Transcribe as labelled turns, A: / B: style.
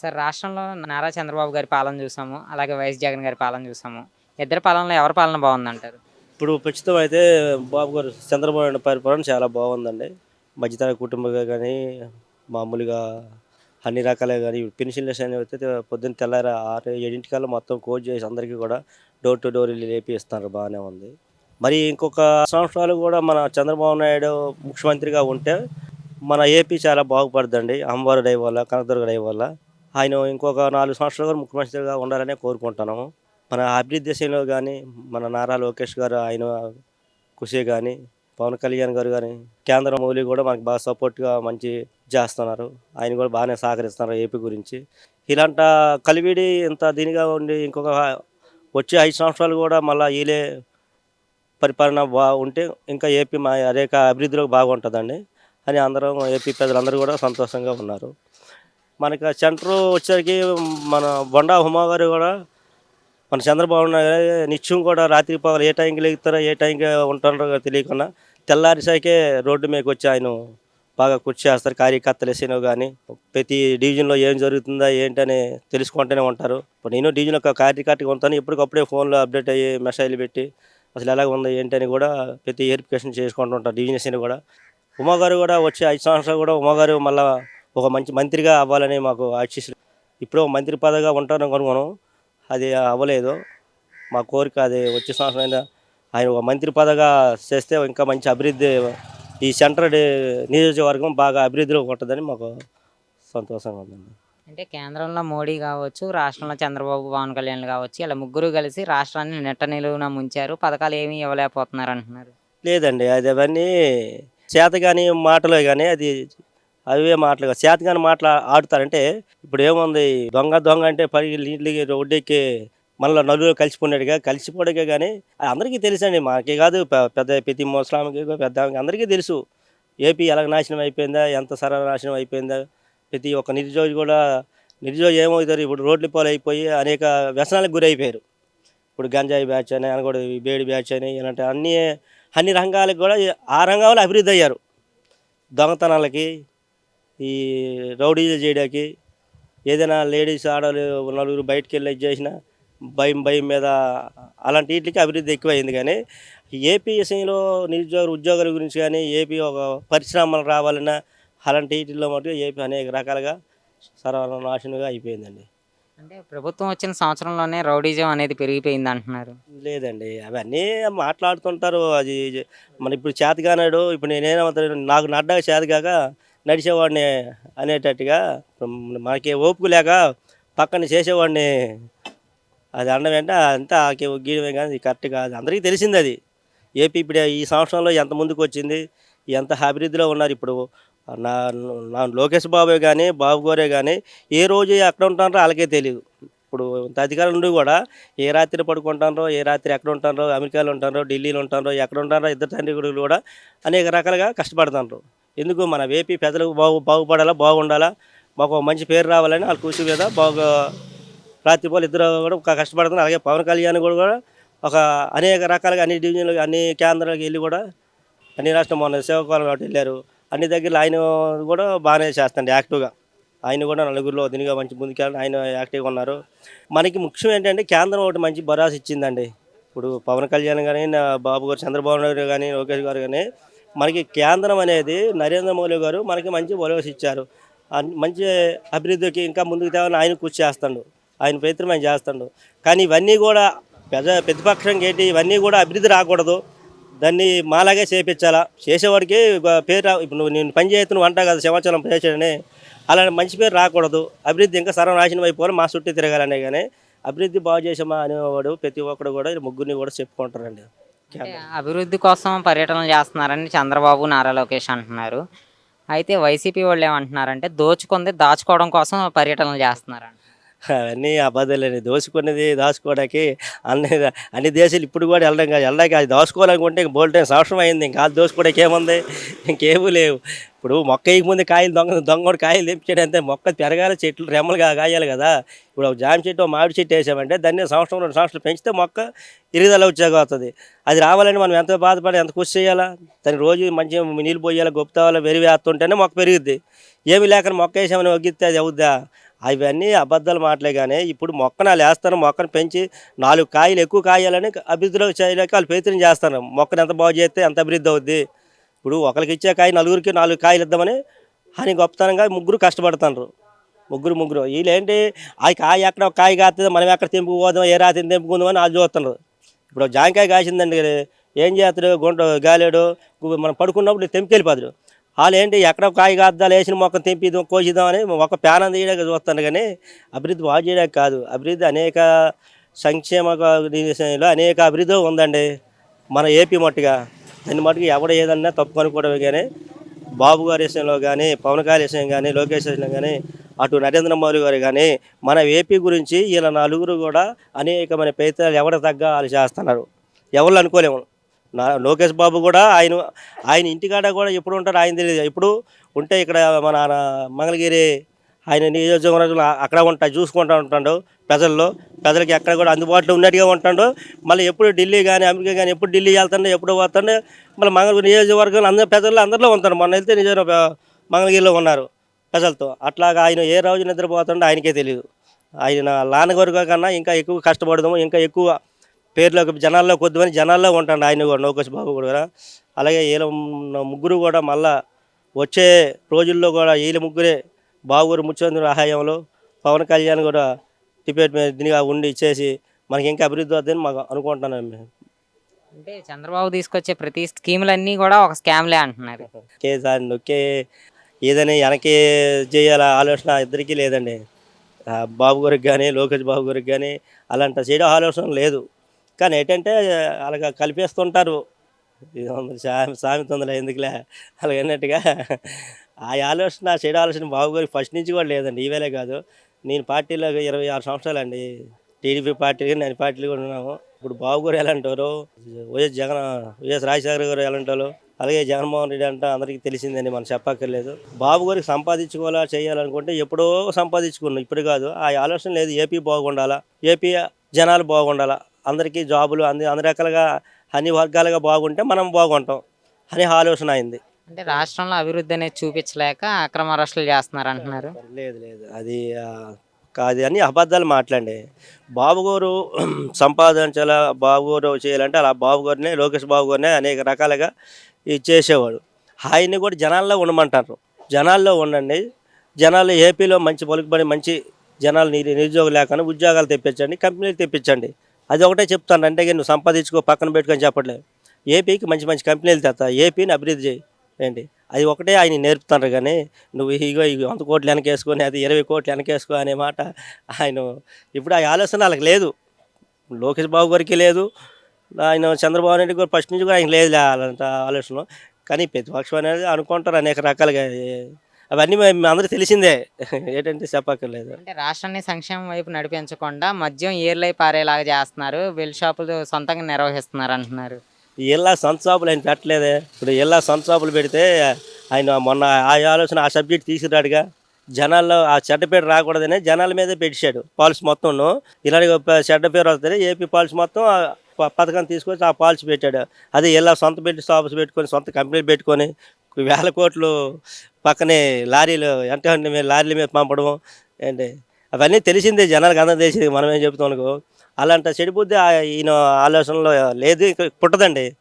A: Sir రాష్ట్రంలో నారా చంద్రబాబు గారి పాలన చూసాము అలాగే వైఎస్ జగన్ గారి పాలన చూసాము. ఇద్దరు పాలనలో ఎవరి పాలన బాగుందంటారు?
B: ఇప్పుడు ప్రస్తుతం అయితే బాబు గారు చంద్రబాబు నాయుడు పరిపాలన చాలా బాగుందండి. మధ్యతర కుటుంబంగా కానీ మామూలుగా అన్ని రకాల కానీ పెన్షన్ అనేవి అయితే పొద్దున్న తెల్లారి ఆరు ఏడింటికల్లా మొత్తం కోచ్ చేసి అందరికీ కూడా డోర్ టు డోర్ వెళ్ళి లేపిస్తున్నారు బాగానే ఉంది. మరి ఇంకొక సంవత్సరాలు కూడా మన చంద్రబాబు నాయుడు ముఖ్యమంత్రిగా ఉంటే మన ఏపీ చాలా బాగుపడుతుందండి అమ్మవారి డై వల్ల కనకదుర్గ దయ వల్ల. ఆయన ఇంకొక నాలుగు సంవత్సరాలు కూడా ముఖ్యమంత్రిగా ఉండాలనే కోరుకుంటున్నాము. మన అభివృద్ధి దేశంలో కానీ మన నారా లోకేష్ గారు ఆయన కృషి కానీ పవన్ కళ్యాణ్ గారు కానీ కేంద్ర మౌలి కూడా మనకి బాగా సపోర్ట్గా మంచి చేస్తున్నారు. ఆయన కూడా బాగానే సహకరిస్తున్నారు ఏపీ గురించి. ఇలాంట కలివిడి ఇంత దీనిగా ఉండి ఇంకొక వచ్చే ఐదు సంవత్సరాలు కూడా మళ్ళీ వీలే పరిపాలన బాగుంటే ఇంకా ఏపీ మా అనేక అభివృద్ధిలో బాగుంటుందండి అని అందరం ఏపీ ప్రజలందరూ కూడా సంతోషంగా ఉన్నారు. మనకి సెంటర్ వచ్చేసరికి మన బొండా హుమా గారు కూడా మన చంద్రబాబు నాయుడు నిత్యం కూడా రాత్రి పగలు ఏ టైంకి లేగుతారో ఏ టైంకి ఉంటారో తెలియకుండా తెల్లారిసాకే రోడ్డు మీకు వచ్చి ఆయన బాగా కృషి చేస్తారు. కార్యకర్తలు వేసినో కానీ ప్రతి డివిజన్లో ఏం జరుగుతుందా ఏంటని తెలుసుకుంటూనే ఉంటారు. ఇప్పుడు నేను డివిజన్ ఒక కార్యకర్తగా ఉంటాను. ఎప్పటికప్పుడే ఫోన్లో అప్డేట్ అయ్యి మెసేజ్లు పెట్టి అసలు ఎలాగ ఉంది ఏంటని కూడా ప్రతి వెరిఫికేషన్ చేసుకుంటూ ఉంటారు డివిజన్స్ కూడా. ఉమా గారు కూడా వచ్చే ఐదు సంవత్సరాలు కూడా ఉమా గారు మళ్ళీ ఒక మంచి మంత్రిగా అవ్వాలని మాకు ఆశిస్తులు ఇప్పుడు మంత్రి పదవిగా ఉంటారని అనుకున్నాం అది అవ్వలేదు. మా కోరిక అది వచ్చే సంవత్సరం అయినా ఆయన ఒక మంత్రి పదవిగా చేస్తే ఇంకా మంచి అభివృద్ధి ఈ సెంటర్ నియోజకవర్గం బాగా అభివృద్ధిలో ఉంటుందని మాకు సంతోషంగా ఉందండి.
A: అంటే కేంద్రంలో మోడీ కావచ్చు రాష్ట్రంలో చంద్రబాబు పవన్ కళ్యాణ్ కావచ్చు ఇలా ముగ్గురు కలిసి రాష్ట్రాన్ని నెట్ట నిలువున ముంచారు. పథకాలు ఏమీ ఇవ్వలేకపోతున్నారు అంటున్నారు.
B: లేదండి అది అవన్నీ చేతగాని మాటలే కానీ అది అవే మాటలు చేతగాని మాటలు ఆడుతారంటే ఇప్పుడు ఏముంది దొంగ దొంగ అంటే పది నీళ్ళకి రోడ్డెక్కి మళ్ళీ నలుగురు కలిసిపోయినట్టుగా కలిసిపోవడమే కానీ అది అందరికీ తెలుసండి. మాకే కాదు పెద్ద ప్రతి ముస్లాంకి పెద్ద అందరికీ తెలుసు. ఏపీ ఎలా నాశనం అయిపోయిందా ఎంత సర నాశనం అయిపోయిందా ప్రతి ఒక్క నిరుద్యోగి కూడా నిరుద్యోగి ఏమవుతారు ఇప్పుడు రోడ్లు పాలు అయిపోయి అనేక వ్యసనాలకు గురైపోయారు. ఇప్పుడు గంజాయి బ్యాచ్ అని అని కూడా ఈ బేడి బ్యాచ్ అని ఇలాంటి అన్ని అన్ని రంగాలకు కూడా ఆ రంగంలో అభివృద్ధి అయ్యారు. దొంగతనాలకి ఈ రౌడీలు చేయడానికి ఏదైనా లేడీస్ ఆడవాళ్ళు నలుగురు బయటికి వెళ్ళి చేసినా భయం భయం మీద అలాంటి వీటికి అభివృద్ధి ఎక్కువైంది. కానీ ఏపీ విషయంలో నిరుద్యోగ ఉద్యోగాల గురించి కానీ ఏపీ ఒక పరిశ్రమలు రావాలన్నా అలాంటి వీటిల్లో మటుకు ఏపీ అనేక రకాలుగా సర్వనాశనంగా అయిపోయిందండి.
A: అంటే ప్రభుత్వం వచ్చిన సంవత్సరంలోనే రౌడీజం అనేది పెరిగిపోయింది అంటున్నారు.
B: లేదండి అవన్నీ మాట్లాడుతుంటారు. అది మన ఇప్పుడు చేతగానాడు ఇప్పుడు నేనేమవుతాను నాకు నడ్డాక చేతగాక నడిచేవాడిని అనేటట్టుగా మనకి ఓపిక లేక పక్కన చేసేవాడిని. అది అనడం వెంట అంతా ఆకే గీయడమే కానీ కరెక్ట్ కాదు. అందరికీ తెలిసింది అది. ఏపీ ఇప్పుడు ఈ సంవత్సరంలో ఎంత ముందుకు వచ్చింది ఎంత అభివృద్ధిలో ఉన్నారు ఇప్పుడు? నా నా లోకేష్ బాబే కానీ బాబు గారే కానీ ఏ రోజు ఎక్కడ ఉంటారో వాళ్ళకే తెలియదు ఇప్పుడు ఇంత అధికారులు నుండి కూడా ఏ రాత్రి పడుకుంటారో ఏ రాత్రి ఎక్కడ ఉంటారో అమెరికాలో ఉంటారో ఢిల్లీలో ఉంటారో ఎక్కడ ఉంటారో ఇద్దరు తండ్రి కూడా అనేక రకాలుగా కష్టపడుతుంటారు ఎందుకు మన ఏపీ ప్రజలకు బాగు బాగుపడాలా బాగుండాలా? మాకు మంచి పేరు రావాలని వాళ్ళ కూర్చు మీద బాగా రాత్రిపోలు ఇద్దరు కూడా కష్టపడుతున్నారు. అలాగే పవన్ కళ్యాణ్ కూడా కూడా ఒక అనేక రకాలుగా అన్ని డివిజన్లు అన్ని కేంద్రాలకు వెళ్ళి కూడా అన్ని రాష్ట్రం మొన్న సేవకాలం కాబట్టి వెళ్ళారు. అన్ని దగ్గర ఆయన కూడా బాగానే చేస్తాండి యాక్టివ్గా. ఆయన కూడా నలుగురిలో దీనిగా మంచి ముందుకెళ్ళి ఆయన యాక్టివ్గా ఉన్నారు. మనకి ముఖ్యం ఏంటంటే కేంద్రం ఒకటి మంచి భరోసా ఇచ్చిందండి. ఇప్పుడు పవన్ కళ్యాణ్ కానీ నా బాబు గారు చంద్రబాబు నాయుడు కానీ లోకేష్ గారు కానీ మనకి కేంద్రం అనేది నరేంద్ర మోదీ గారు మనకి మంచి భరోసా ఇచ్చారు. మంచి అభివృద్ధికి ఇంకా ముందుకు తేవాలని ఆయన కృషి చేస్తాడు. ఆయన ప్రయత్నం ఆయన చేస్తాడు. కానీ ఇవన్నీ కూడా పెద్ద ప్రతిపక్షం ఏంటి? ఇవన్నీ కూడా అభివృద్ధి రాకూడదు. దాన్ని మాలాగే చేపించాలా? చేసేవాడికి పేరు ఇప్పుడు నువ్వు నేను పని చేస్తున్నావు అంటా కదా సింహాచలం చేసాడని అలాంటి మంచి పేరు రాకూడదు. అభివృద్ధి ఇంకా సర్వనాశనం అయిపోవాలి మా చుట్టూ తిరగాలనే కానీ అభివృద్ధి బాగు చేసామా అనేవాడు ప్రతి ఒక్కడు కూడా ముగ్గురిని కూడా చెప్పుకుంటారండి.
A: అంటే అభివృద్ధి కోసం పర్యటనలు చేస్తున్నారని చంద్రబాబు నారా లోకేష్ అంటున్నారు. అయితే వైసీపీ వాళ్ళు ఏమంటున్నారంటే దోచుకుంది దాచుకోవడం కోసం పర్యటనలు చేస్తున్నారంట.
B: అవన్నీ అబద్ధాలని దోచుకునేది దాచుకోవడానికి అన్ని అన్ని దేశాలు ఇప్పుడు కూడా వెళ్ళడం కాదు. వెళ్ళడానికి అది దాచుకోవాలనుకుంటే ఇంక బోల్టైన సంవత్సరం అయింది. ఇంకా అది దోచుకోవడానికి ఏముంది? ఇంకేమీ లేవు. ఇప్పుడు మొక్క వేయక ముందు కాయలు దొంగ దొంగ కాయలు తెప్పించాడు అంతే మొక్క పెరగాలి చెట్లు రెమ్మలుగా కాయాలి కదా. ఇప్పుడు ఒక జామ చెట్టు ఒక మామిడి చెట్టు వేసామంటే దాన్ని సంవత్సరం రెండు సంవత్సరాలు పెంచితే మొక్క ఇరుగుదల వచ్చాక అవుతుంది. అది రావాలని మనం ఎంత బాధపడి ఎంత కృషి చేయాలా? దాన్ని రోజు మంచిగా నీళ్ళు పోయాలి గొప్పతావాలి వెరి వేస్తుంటేనే మొక్క పెరుగుద్ది. ఏమి లేకుండా మొక్క వేసామని ఒగ్గిస్తే అది అవుద్దా? అవన్నీ అబద్ధాలు మాటలే కానీ ఇప్పుడు మొక్కను వాళ్ళు మొక్కను పెంచి నాలుగు కాయలు ఎక్కువ కాయాలని అభివృద్ధిలో చేయలేక వాళ్ళు ప్రయత్నం చేస్తాను మొక్కను ఎంత బాగు చేస్తే ఎంత అభివృద్ధి అవుద్ది. ఇప్పుడు ఒకరికి ఇచ్చే కాయ నలుగురికి నాలుగు కాయలు ఇద్దామని అని గొప్పతనంగా ముగ్గురు కష్టపడుతున్నారు ముగ్గురు ముగ్గురు. వీళ్ళేంటి? ఆ కాయ ఎక్కడ ఒక కాయ కాస్తుంది మనం ఎక్కడ తెంపుకుపోదాం ఏ రాత్రి తెంపుకుందామని వాళ్ళు చూస్తున్నారు ఇప్పుడు జాంకాయ కాసిందండి ఏం చేస్తాడు గుంట గాలేడు మనం పడుకున్నప్పుడు తెంపుకెళ్ళిపోతాడు. వాళ్ళు ఏంటి ఎక్కడ కాయగాద్దాలు కాయ కాద్దాలు వేసిన మొక్క తెంపిద్దాం కోసిద్దామని ఒక ప్యానం తీయడానికి చూస్తాను. కానీ అభివృద్ధి బాగు చేయడానికి కాదు. అభివృద్ధి అనేక సంక్షేమ విషయంలో అనేక అభివృద్ధి ఉందండి మన ఏపీ మట్టుగా. దాన్ని మట్టుకు ఎవడ ఏదన్నా తప్పు అనుకోవడమే కానీ బాబు గారి విషయంలో కానీ పవన్ కళ్యాణ్ విషయం కానీ లోకేష్ విషయంలో కానీ అటు నరేంద్ర మోదీ గారు కానీ మన ఏపీ గురించి వీళ్ళ నలుగురు కూడా అనేకమైన ప్రయత్నాలు ఎవడ తగ్గ వాళ్ళు చేస్తున్నారు. ఎవరు అనుకోలేము. నా లోకేష్ బాబు కూడా ఆయన ఆయన ఇంటికాడ కూడా ఎప్పుడు ఉంటారు ఆయన తెలియదు. ఎప్పుడు ఉంటే ఇక్కడ మన మంగళగిరి ఆయన నియోజకవర్గంలో అక్కడ ఉంటా చూసుకుంటూ ఉంటాడు ప్రజల్లో. ప్రజలకి ఎక్కడ కూడా అందుబాటులో ఉన్నట్టుగా ఉంటాడు. మళ్ళీ ఎప్పుడు ఢిల్లీ కానీ అమెరికా కానీ ఎప్పుడు ఢిల్లీ వెళ్తాడు ఎప్పుడు పోతాడు మళ్ళీ మంగళగిరి నియోజకవర్గంలో అందరూ ప్రజల్లో అందరిలో ఉంటారు. మొన్న వెళ్తే నిజ మంగళగిరిలో ఉన్నారు ప్రజలతో. అట్లాగా ఆయన ఏ రోజు నిద్రపోతుండో ఆయనకే తెలియదు ఆయన నాన్నగారు కన్నా ఇంకా ఎక్కువ కష్టపడదాము ఇంకా ఎక్కువ పేర్లోకి జనాల్లో కొద్దిమని జనాల్లో ఉంటాడు ఆయన కూడా లోకేష్ బాబు కూడా అలాగే వీళ్ళ ముగ్గురు కూడా మళ్ళా వచ్చే రోజుల్లో కూడా వీళ్ళ ముగ్గురే బాబుగారు ముఖ్యమంత్రి సహాయంలో పవన్ కళ్యాణ్ కూడా టికెట్ దీనిగా ఉండి ఇచ్చేసి మనకి ఇంకా అభివృద్ధి అవుతుందని మాకు అనుకుంటున్నాను మేము.
A: అంటే చంద్రబాబు తీసుకొచ్చే ప్రతి స్కీములన్నీ కూడా ఒక స్కామ్లే అంటున్నారు.
B: ఒకే దాన్ని నొక్కే ఏదైనా వెనకే చేయాల ఆలోచన ఇద్దరికీ లేదండి. బాబు గారికి కానీ లోకేష్ బాబు గారికి కానీ అలాంటి చేయడం ఆలోచన లేదు. కానీ ఏంటంటే అలాగ కలిపేస్తుంటారు. ఇది ఉంది, సామెత ఉందిలే ఎందుకులే? అలాగ అన్నట్టుగా ఆ ఆలోచన చెడు ఆలోచన బాబుగారికి ఫస్ట్ నుంచి కూడా లేదండి. ఈవేళే కాదు. నేను పార్టీలో ఇరవై ఆరు సంవత్సరాలు అండి. టీడీపీ పార్టీ నేను పార్టీలు కూడా ఉన్నాము. ఇప్పుడు బాబు గారు ఎలా అంటారు? వైఎస్ జగన్ వైఎస్ రాజశేఖర గారు ఎలా అంటారు? అలాగే జగన్మోహన్ రెడ్డి అంటే అందరికీ తెలిసిందండి మనం చెప్పక్కర్లేదు. బాబు గారికి సంపాదించుకోవాలా చేయాలనుకుంటే ఎప్పుడో సంపాదించుకున్నాం. ఇప్పుడు కాదు ఆ ఆలోచన లేదు. ఏపీ బాగుండాలా? ఏపీ జనాలు బాగుండాలా? అందరికీ జాబులు అన్ని అన్ని రకాలుగా అన్ని వర్గాలుగా బాగుంటే మనం బాగుంటాం అనే ఆలోచన అయింది.
A: అంటే రాష్ట్రంలో అభివృద్ధి అనేది చూపించలేక అక్రమ అరెస్టులు చేస్తున్నారు అంటున్నారు
B: లేదు లేదు. అది కాదు. అని అబద్ధాలు మాట్లాడండి. బాబు గారు సంపాదించాలా బాబు గారు చేయాలంటే అలా బాబు గారినే లోకేష్ బాబు గారినే అనేక రకాలుగా ఇది చేసేవాడు. ఆయన్ని కూడా జనాల్లో ఉండమంటారు. జనాల్లో ఉండండి. జనాలు ఏపీలో మంచి పలుకుబడి మంచి జనాలు నిరుద్యోగం లేకుండా ఉద్యోగాలు తెప్పించండి కంపెనీలు తెప్పించండి. అది ఒకటే చెప్తాను. అంటే నువ్వు సంపాదించుకో పక్కన పెట్టుకొని చెప్పట్లేదు. ఏపీకి మంచి మంచి కంపెనీలు తెస్తా ఏపీని అభివృద్ధి చేయి. ఏంటి? అది ఒకటే ఆయన నేర్పుతారు కానీ నువ్వు ఇగో ఇగో వంద కోట్లు వెనకేసుకొని అది ఇరవై కోట్లు వెనకేసుకో అనే మాట ఆయన ఇప్పుడు ఆ ఆలోచన వాళ్ళకి లేదు. లోకేష్ బాబు గారికి లేదు. ఆయన చంద్రబాబు నాయుడు గారు ఫస్ట్ నుంచి కూడా ఆయన లేదు అలాంటి ఆలోచన కానీ ప్రతిపక్షం అనేది అనుకుంటారు అనేక రకాలుగా. అవన్నీ మేము అందరికీ తెలిసిందే. ఏంటంటే చెప్పక్కర్లేదు.
A: అంటే రాష్ట్రాన్ని సంక్షేమం వైపు నడిపించకుండా మద్యం ఏర్లై పారేలాగా చేస్తున్నారు. బెల్ షాపులు సొంతంగా నిర్వహిస్తున్నారు అంటున్నారు.
B: ఇలా సొంత షాపులు ఆయన పెట్టలేదే. ఇప్పుడు ఇలా సొంత షాపులు పెడితే ఆయన మొన్న ఆ ఆలోచన ఆ సబ్జెక్ట్ తీసుకురాడుగా. జనాల్లో ఆ చెడ్డ పేరు రాకూడదనే జనాల మీదే పెట్టాడు పాలసీ మొత్తం ఇలాంటి చెడ్డ పేరు వస్తుంది ఏపీ పాలసీ మొత్తం పథకం తీసుకొచ్చి ఆ పాలసీ పెట్టాడు. అదే ఇలా సొంత పెట్టి షాప్స్ పెట్టుకొని సొంత కంపెనీలు పెట్టుకొని వేల కోట్లు పక్కనే లారీలు అంటే మీద లారీల మీద పంపడం ఏంటి? అవన్నీ తెలిసిందే జనాలకు అందరూ తెలిసింది మనం ఏం చెప్తాం అనుకో. అలాంటి చెడిపోద్ది ఈయన ఆలోచనలో లేదు ఇంకా పుట్టదండి.